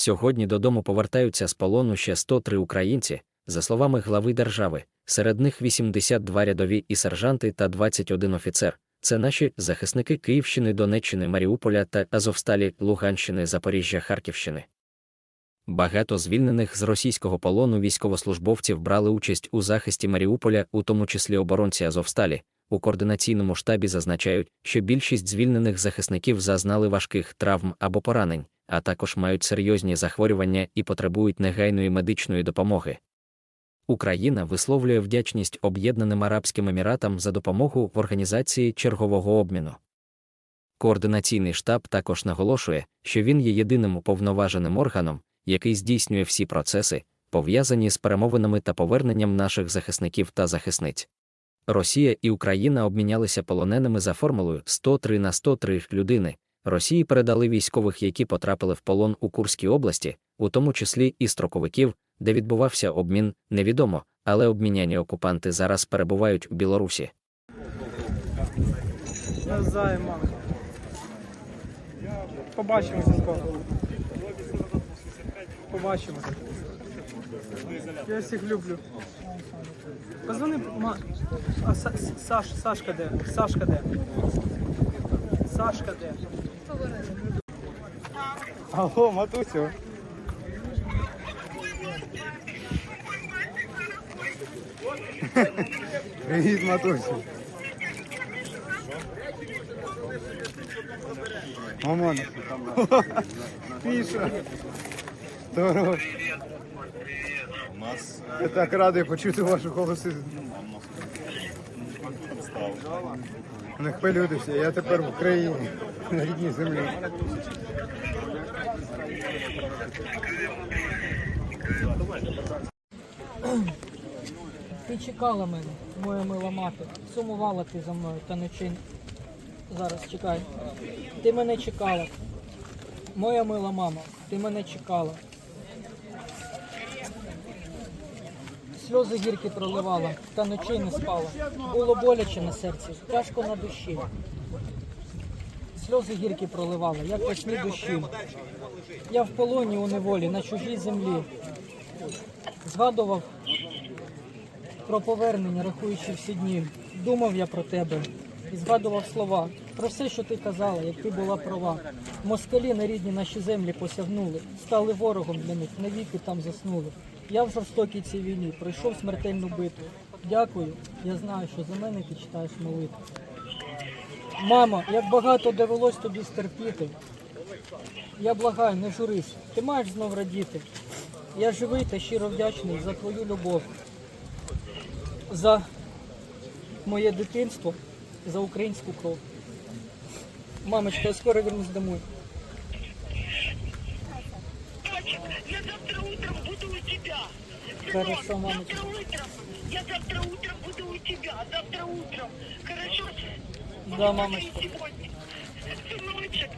Сьогодні додому повертаються з полону ще 103 українці, за словами глави держави, серед них 82 рядові і сержанти та 21 офіцер. Це наші захисники Київщини, Донеччини, Маріуполя та Азовсталі, Луганщини, Запоріжжя, Харківщини. Багато звільнених з російського полону військовослужбовців брали участь у захисті Маріуполя, у тому числі оборонці Азовсталі. У координаційному штабі зазначають, що більшість звільнених захисників зазнали важких травм або поранень, а також мають серйозні захворювання і потребують негайної медичної допомоги. Україна висловлює вдячність Об'єднаним Арабським Еміратам за допомогу в організації чергового обміну. Координаційний штаб також наголошує, що він є єдиним уповноваженим органом, який здійснює всі процеси, пов'язані з перемовинами та поверненням наших захисників та захисниць. Росія і Україна обмінялися полоненими за формулою 103 на 103 людини. Росії передали військових, які потрапили в полон у Курській області, у тому числі і строковиків, де відбувався обмін, невідомо, але обміняні окупанти зараз перебувають у Білорусі. Побачимося скоро. Побачимося. Я всіх люблю. Позвони. А Саш, Сашка де? Сашка де? Сашка де? Алло, матусю. Привіт, матусю. Мамон. Міша. Здорово. Я так радий почути вашу голоси. Не хвилюйтеся, я тепер в Україні, на рідній землі. Ти чекала мене, моя мила мати. Сумувала ти за мною та ночі. Зараз чекай. Ти мене чекала. Моя мила мама, ти мене чекала. Сльози гіркі проливала, та ночей не спала. Було боляче на серці, тяжко на душі. Сльози гіркі проливала, як весні душі. Я в полоні у неволі, на чужій землі. Згадував про повернення, рахуючи всі дні. Думав я про тебе і згадував слова про все, що ти казала, як ти була права. Москалі на рідні наші землі посягнули, стали ворогом для них, навіки там заснули. Я в жорстокій цій війні пройшов смертельну битву. Дякую, я знаю, що за мене ти читаєш молитву. Мамо, як багато довелось тобі стерпіти. Я благаю, не журись, ти маєш знов радіти. Я живий та щиро вдячний за твою любов за моє дитинство, за українську кров. Мамочка, я скоро вернусь домой. Завтра утром буду у тебя. Хорошо, мамочка. Завтра утром. Я завтра утром буду у тебя. Завтра утром. Хорошо? Да, мамочка. Сегодня. Сыночек.